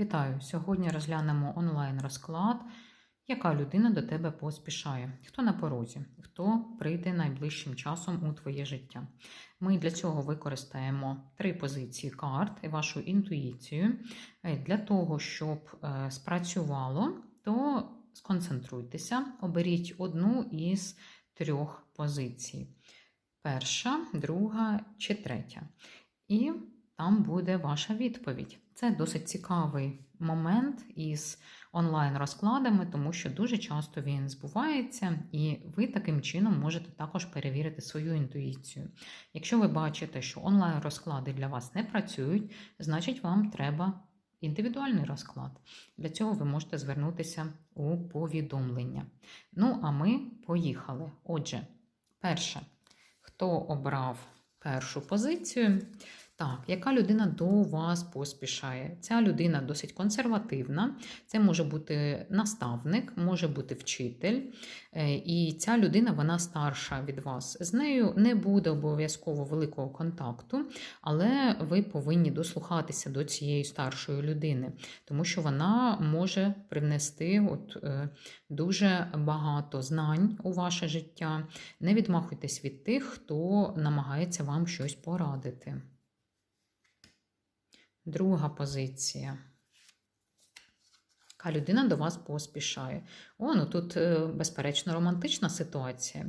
Вітаю! Сьогодні розглянемо онлайн-розклад, яка людина до тебе поспішає, хто на порозі, хто прийде найближчим часом у твоє життя. Ми для цього використаємо три позиції карт і вашу інтуїцію. Е, Для того, щоб е, спрацювало, то сконцентруйтеся, оберіть одну із трьох позицій: перша, друга чи третя. І там буде ваша відповідь. Це досить цікавий момент із онлайн-розкладами, тому що дуже часто він збувається, і ви таким чином можете також перевірити свою інтуїцію. Якщо ви бачите, що онлайн-розклади для вас не працюють, значить вам треба індивідуальний розклад. Для цього ви можете звернутися у повідомлення. Ну, а ми поїхали. Отже, перше, хто обрав першу позицію? Так, яка людина до вас поспішає? Ця людина досить консервативна, це може бути наставник, може бути вчитель, е, і ця людина вона старша від вас. З нею не буде обов'язково великого контакту, але ви повинні дослухатися до цієї старшої людини, тому що вона може привнести от, е, дуже багато знань у ваше життя. Не відмахуйтесь від тих, хто намагається вам щось порадити. Друга позиція. Яка людина до вас поспішає. О, ну тут, е, безперечно, романтична ситуація.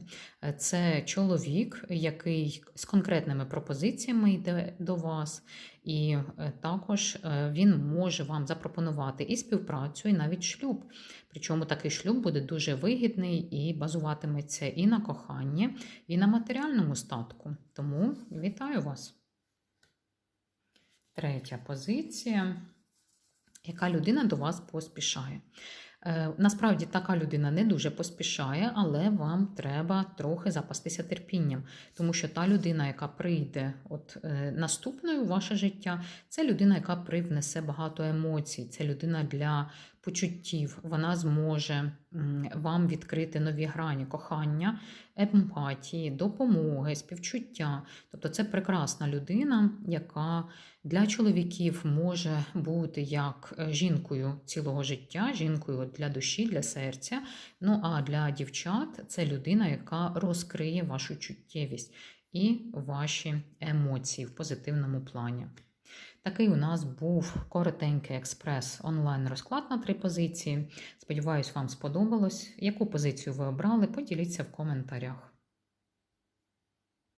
Це чоловік, який з конкретними пропозиціями йде до вас, і е, також е, він може вам запропонувати і співпрацю, і навіть шлюб. Причому такий шлюб буде дуже вигідний і базуватиметься і на коханні, і на матеріальному статку. Тому вітаю вас! Третя позиція. Яка людина до вас поспішає? Е, Насправді така людина не дуже поспішає, але вам треба трохи запастися терпінням, тому що та людина, яка прийде от е, наступною у ваше життя, це людина, яка привнесе багато емоцій, це людина для почуттів. Вона зможе вам відкрити нові грані кохання, емпатії, допомоги, співчуття. Тобто це прекрасна людина, яка для чоловіків може бути як е, жінкою цілого життя, жінкою для душі, для серця. Ну а для дівчат це людина, яка розкриє вашу чуттєвість і ваші емоції в позитивному плані. Такий у нас був коротенький експрес онлайн розклад на три позиції. Сподіваюсь, вам сподобалось. Яку позицію ви обрали? Поділіться в коментарях.